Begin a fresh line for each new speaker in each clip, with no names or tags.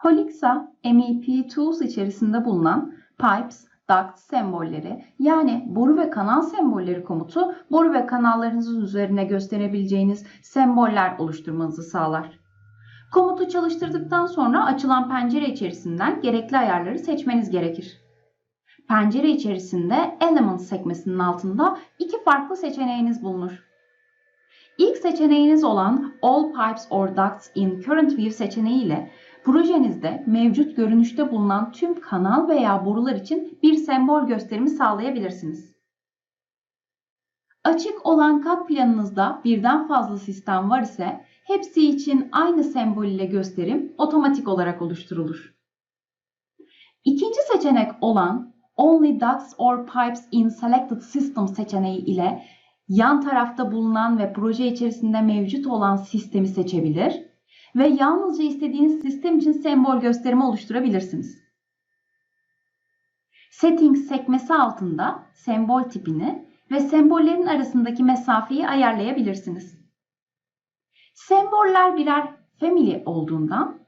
Holixa MEP Tools içerisinde bulunan pipes, ducts sembolleri yani boru ve kanal sembolleri komutu boru ve kanallarınızın üzerine gösterebileceğiniz semboller oluşturmanızı sağlar. Komutu çalıştırdıktan sonra açılan pencere içerisinden gerekli ayarları seçmeniz gerekir. Pencere içerisinde Elements sekmesinin altında iki farklı seçeneğiniz bulunur. İlk seçeneğiniz olan All Pipes or Ducts in Current View seçeneği ile projenizde mevcut görünüşte bulunan tüm kanal veya borular için bir sembol gösterimi sağlayabilirsiniz. Açık olan kat planınızda birden fazla sistem var ise hepsi için aynı sembol ile gösterim otomatik olarak oluşturulur. İkinci seçenek olan Only Ducts or Pipes in Selected System seçeneği ile yan tarafta bulunan ve proje içerisinde mevcut olan sistemi seçebilir ve yalnızca istediğiniz sistem için sembol gösterimi oluşturabilirsiniz. Settings sekmesi altında sembol tipini ve sembollerin arasındaki mesafeyi ayarlayabilirsiniz. Semboller birer family olduğundan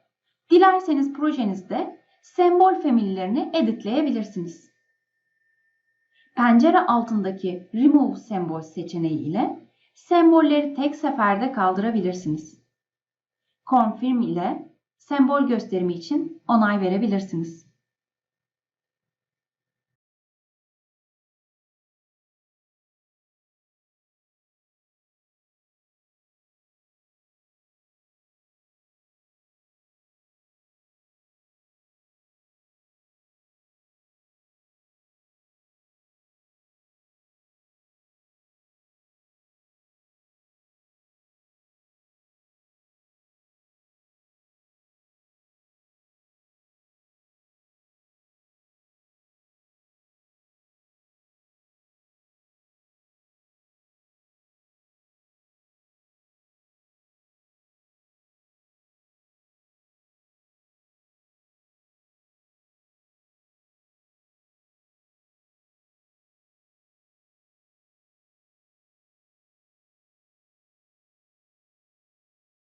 dilerseniz projenizde sembol family'lerini editleyebilirsiniz. Pencere altındaki Remove Symbols seçeneği ile sembolleri tek seferde kaldırabilirsiniz. Confirm ile sembol gösterimi için onay verebilirsiniz.